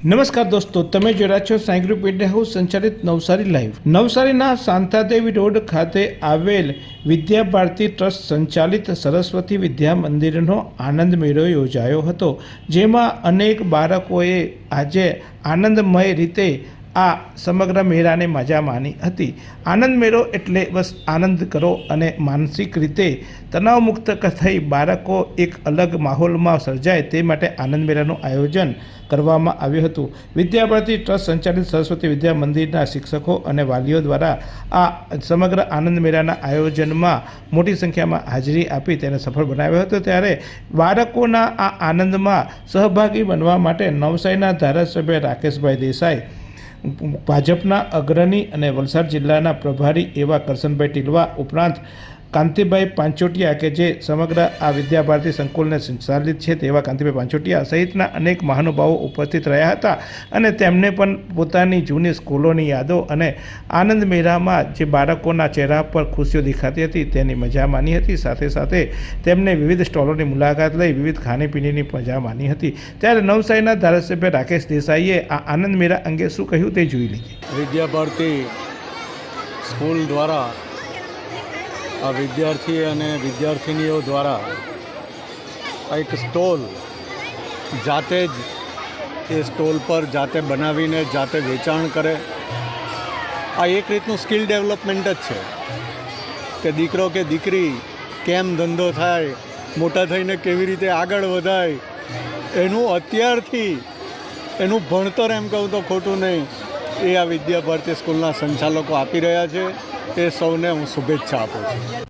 નમસ્કાર દોસ્તો, તમે જોઈ છો સાઈ મીડિયા હાઉસ સંચાલિત નવસારી લાઈવ. નવસારીના શાંતાદેવી રોડ ખાતે આવેલ વિદ્યા ભારતી ટ્રસ્ટ સંચાલિત સરસ્વતી વિદ્યા મંદિરનો આનંદ મેળો યોજાયો હતો, જેમાં અનેક બાળકોએ આજે આનંદમય રીતે આ સમગ્ર મેળાને મજા માની હતી. આનંદ મેળો એટલે બસ આનંદ કરો અને માનસિક રીતે તણાવમુક્ત થઈ બાળકો એક અલગ માહોલમાં સર્જાય તે માટે આનંદ મેળાનું આયોજન કરવામાં આવ્યું હતું. વિદ્યાભારતી ટ્રસ્ટ સંચાલિત સરસ્વતી વિદ્યા મંદિરના શિક્ષકો અને વાલીઓ દ્વારા આ સમગ્ર આનંદ મેળાના આયોજનમાં મોટી સંખ્યામાં હાજરી આપી તેને સફળ બનાવ્યો હતો. ત્યારે બાળકોના આ આનંદમાં સહભાગી બનવા માટે નવસારીના ધારાસભ્ય રાકેશભાઈ દેસાઈ ભાજપના અગ્રણી અને વલસાડ જિલ્લાના પ્રભારી એવા કરશનભાઈ ટીલવા ઉપરાંત કાંતિભાઈ પાંચોટિયા કે જે સમગ્ર આ વિદ્યાભારતી સંકુલને સંચાલિત છે તેવા કાંતિભાઈ પાંચોટિયા સહિતના અનેક મહાનુભાવો ઉપસ્થિત રહ્યા હતા અને તેમને પણ પોતાની જૂની સ્કૂલોની યાદો અને આનંદ મેળામાં જે બાળકોના ચહેરા પર ખુશીઓ દેખાતી હતી તેની મજા માની હતી. સાથે સાથે તેમને વિવિધ સ્ટોલોની મુલાકાત લઈ વિવિધ ખાણીપીણીની મજા માની હતી. ત્યારે નવસારીના ધારાસભ્ય રાકેશ દેસાઈએ આ આનંદ મેળા અંગે શું કહ્યું તે જોઈ લીધી. વિદ્યાભારતી સ્કૂલ દ્વારા વિદ્યાર્થી અને વિદ્યાર્થિનીઓ દ્વારા આ એક સ્ટોલ જાતે જ એ સ્ટોલ પર જાતે બનાવીને જાતે વેચાણ કરે. આ એક રીતનું સ્કિલ ડેવલપમેન્ટ જ છે કે દીકરો કે દીકરી કેમ ધંધો થાય, મોટા થઈને કેવી રીતે આગળ વધાય, એનું અત્યારથી એનું ભણતર એમ કહું તો ખોટું નહીં. એ આ વિદ્યા ભારતી સ્કૂલના સંચાલકો આપી રહ્યા છે. એ સૌને હું શુભેચ્છા આપું છું.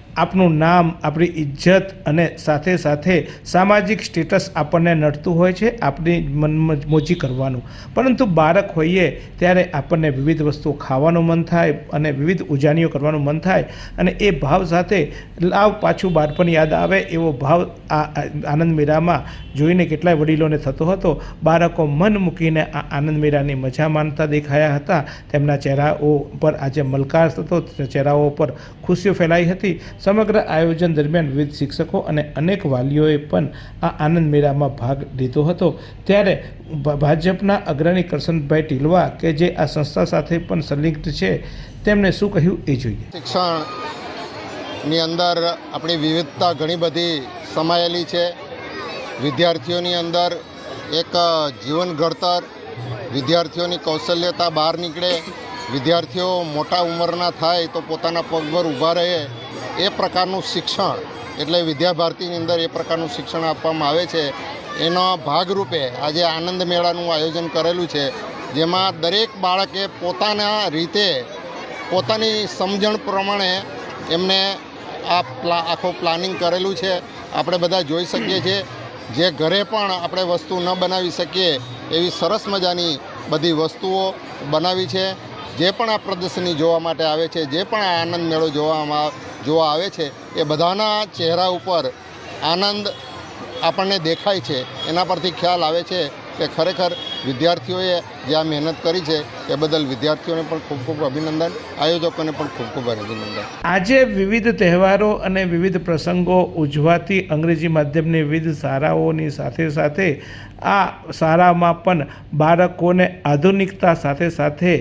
આપનું નામ, આપણી ઇજ્જત અને સાથે સાથે સામાજિક સ્ટેટસ આપણને નડતું હોય છે, આપણી મનમોજી કરવાનું. પરંતુ બાળક હોઈએ ત્યારે આપણને વિવિધ વસ્તુઓ ખાવાનું મન થાય અને વિવિધ ઉજાણીઓ કરવાનું મન થાય અને એ ભાવ સાથે લાવ પાછું બાળપણ યાદ આવે એવો ભાવ આ આનંદ મેળામાં જોઈને કેટલાય વડીલોને થતો હતો. બાળકો મન મૂકીને આ આનંદ મેળાની મજા માનતા દેખાયા હતા. તેમના ચહેરાઓ પર આજે મલકાર થતો, ચહેરાઓ પર ખુશીઓ ફેલાઈ હતી. સમગ્ર આયોજન દરમિયાન વિવિધ શિક્ષકો અને અનેક વાલીઓએ પણ આ આનંદ મેળામાં ભાગ લીધો હતો. ત્યારે ભાજપના અગ્રણી કરશનભાઈ ટીલવા કે જે આ સંસ્થા સાથે પણ સંલિગ્ન છે તેમણે શું કહ્યું એ જોઈએ. શિક્ષણની અંદર આપણી વિવિધતા ઘણી બધી સમાયેલી છે. વિદ્યાર્થીઓની અંદર એક જીવન ઘડતર, વિદ્યાર્થીઓની કૌશલ્યતા બહાર નીકળે. વિદ્યાર્થીઓ મોટા ઉંમરના થાય તો પોતાના પગ પર ઊભા રહે. એ પ્રકારનું શિક્ષણ એટલે વિદ્યાભારતીની અંદર એ પ્રકારનું શિક્ષણ આપવામાં આવે છે. એનો ભાગરૂપે આજે આનંદ મેળાનું આયોજન કરેલું છે. જેમાં દરેક બાળકે પોતાના રીતે પોતાની સમજણ પ્રમાણે એમને આ પ્લા, આખો પ્લાનિંગ કરેલું છે. આપણે બધા જોઈ શકીએ છીએ જે ઘરે પણ આપણે વસ્તુ ન બનાવી શકીએ એવી સરસ મજાની બધી વસ્તુઓ બનાવી છે. જે પણ આ પ્રદર્શની જોવા માટે આવે છે, જે પણ આ આનંદ મેળો જોવામાં જોવા આવે છે, એ બધાના ચહેરા ઉપર આનંદ આપણને દેખાય છે. એના પરથી ખ્યાલ આવે છે કે ખરેખર વિદ્યાર્થીઓએ જે આ મહેનત કરી છે, એ બદલ વિદ્યાર્થીઓને પણ ખૂબ ખૂબ અભિનંદન, આયોજકોને પણ ખૂબ ખૂબ અભિનંદન. આજે વિવિધ તહેવારો અને વિવિધ પ્રસંગો ઉજવાતી અંગ્રેજી માધ્યમની વિવિધ શાળાઓની સાથે સાથે આ શાળામાં પણ બાળકોને આધુનિકતા સાથે સાથે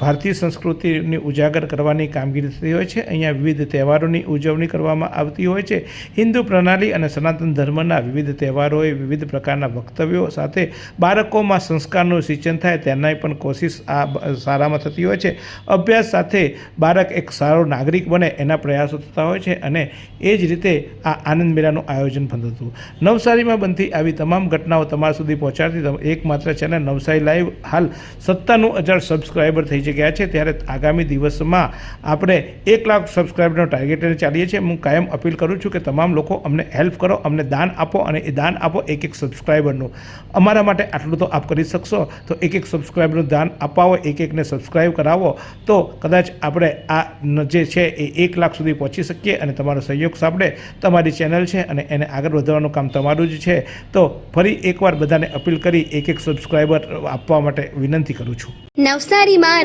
ભારતીય સંસ્કૃતિની ઉજાગર કરવાની કામગીરી થતી હોય છે. અહીંયા વિવિધ તહેવારોની ઉજવણી કરવામાં આવતી હોય છે. હિન્દુ પ્રણાલી અને સનાતન ધર્મના વિવિધ તહેવારોએ વિવિધ પ્રકારના વક્તવ્યો સાથે બાળકોમાં સંસ્કારનું સિંચન થાય તેનાય પણ કોશિશ આ શાળામાં થતી હોય છે. અભ્યાસ સાથે બાળક એક સારો નાગરિક બને એના પ્રયાસો થતા હોય છે અને એ જ રીતે આ આનંદ મેળાનું આયોજન પણ થતું. નવસારીમાં બનતી આવી તમામ ઘટનાઓ તમારા સુધી પહોંચાડતી એકમાત્ર ચેનલ નવસારી લાઈવ હાલ સત્તાનું હજાર સબસ્ક્રાઈબર થઈ પહોંચી ગયા છે ત્યારે આગામી દિવસમાં આપણે એક લાખ સબસ્ક્રાઈબરનો ટાર્ગેટ ચાલીએ છીએ. હું કાયમ અપીલ કરું છું કે તમામ લોકો અમને હેલ્પ કરો, અમને દાન આપો અને એ દાન આપો એક એક સબસ્ક્રાઈબરનું અમારા માટે આટલું તો આપ કરી શકશો. તો એક એક સબસ્ક્રાઈબરનું દાન અપાવો, એક એકને સબસ્ક્રાઈબ કરાવો. તો કદાચ આપણે આ જે છે એ એક લાખ સુધી પહોંચી શકીએ અને તમારો સહયોગ સાંભળે. તમારી ચેનલ છે અને એને આગળ વધારવાનું કામ તમારું જ છે. તો ફરી એકવાર બધાને અપીલ કરી એક એક સબસ્ક્રાઈબર આપવા માટે વિનંતી કરું છું. નવસારીમાં